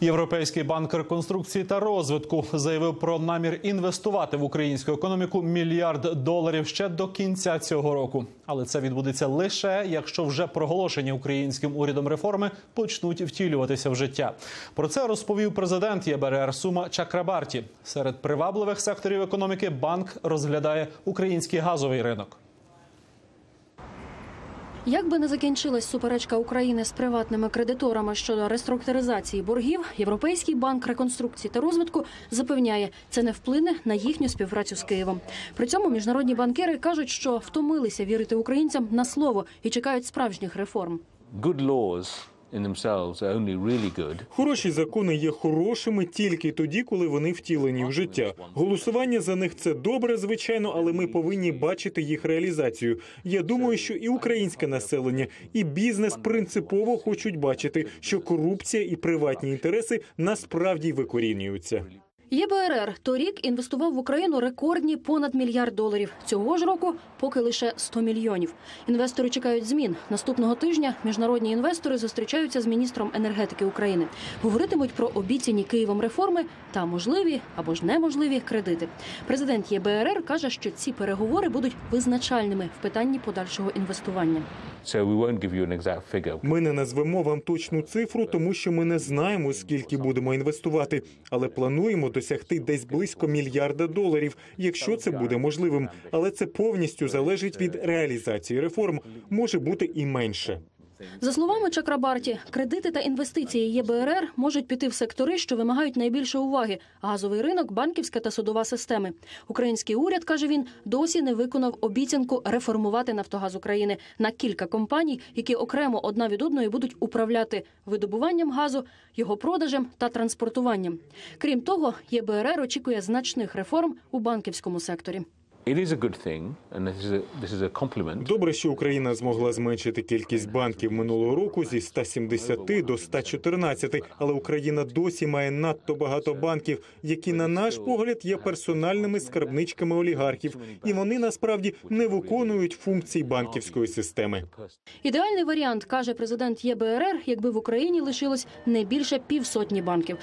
Європейський банк реконструкції та розвитку заявив про намір інвестувати в українську економіку мільярд доларів ще до кінця цього року. Але це відбудеться лише якщо вже проголошені українським урядом реформи почнуть втілюватися в життя. Про це розповів президент ЄБРР Сума Чакрабарті. Серед привабливих секторів економіки банк розглядає український газовий ринок. Як би не закінчилась суперечка України з приватними кредиторами щодо реструктуризації боргів, Європейський банк реконструкції та розвитку запевняє, це не вплине на їхню співпрацю з Києвом. При цьому міжнародні банкіри кажуть, що втомилися вірити українцям на слово і чекають справжніх реформ. good laws Хороші закони є хорошими тільки тоді, коли вони втілені в життя. Голосування за них це добре, звичайно, але ми повинні бачити їх реалізацію. Я думаю, що і українське населення, і бізнес принципово хочуть бачити, що корупція і приватні інтереси насправді викорінюються. ЄБРР торік інвестував в Україну рекордні понад мільярд доларів. Цього ж року поки лише 100 мільйонів. Інвестори чекають змін. Наступного тижня міжнародні інвестори зустрічаються з міністром енергетики України. Говоритимуть про обіцяні Києвом реформи та можливі або ж неможливі кредити. Президент ЄБРР каже, що ці переговори будуть визначальними в питанні подальшого інвестування. Ми не назвемо вам точну цифру, тому що ми не знаємо, скільки будемо інвестувати, але плануємо досягти десь близько мільярда доларів, якщо це буде можливим. Але це повністю залежить від реалізації реформ. Може бути і менше. За словами Чакрабарті, кредити та інвестиції ЄБРР можуть піти в сектори, що вимагають найбільше уваги: газовий ринок, банківська та судова системи. Український уряд каже він досі не виконав обіцянку реформувати Нафтогаз України на кілька компаній, які окремо одна від одної будуть управляти видобуванням газу, його продажем та транспортуванням. Крім того, ЄБРР очікує значних реформ у банківському секторі. It is a good thing and this is a, this is a compliment Добре, що Україна змогла зменшити кількість банків минулого року зі 170 до 114, але Україна досі має надто багато банків, які, на наш погляд, є персональними скарбничками олігархів, і вони насправді не виконують функцій банківської системи. Ідеальний варіант каже президент ЄБРР, якби в Україні лишилось не більше півсотні банків.